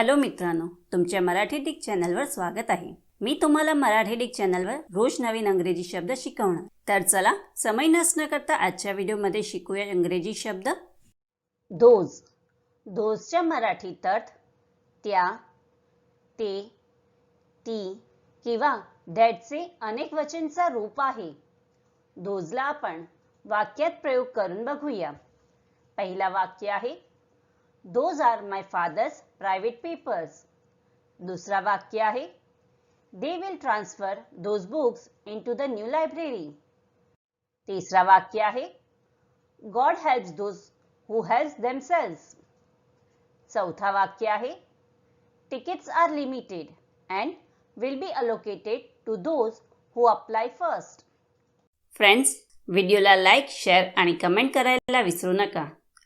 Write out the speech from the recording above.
Hello मित्रांनो तुमच्या Marathi Dick चॅनलवर स्वागत आहे. मी तुम्हाला मराठी डिक चॅनलवर रोज नवीन अंग्रेजी शब्द शिकवणार. तर चला समय नसणं करता आजच्या व्हिडिओमध्ये शिकूया इंग्रजी शब्द. दोज. दोजच्या मराठीत अर्थ त्या ते ती किंवा दॅटचे अनेक वचनचा रूप आहे. दोजला आपण वाक्यात प्रयोग करून बघूया. पहिला वाक्य आहे those are my father's private papers दुसरा वाक्य आहे they will transfer those books in to the new library तिसरा वाक्य आहे God helps those who helps themselves चौथा वाक्य आहे tickets are limited and will be allocated to those who apply first friends व्हिडिओला लाईक शेअर आणि comment करायला विसरू नका.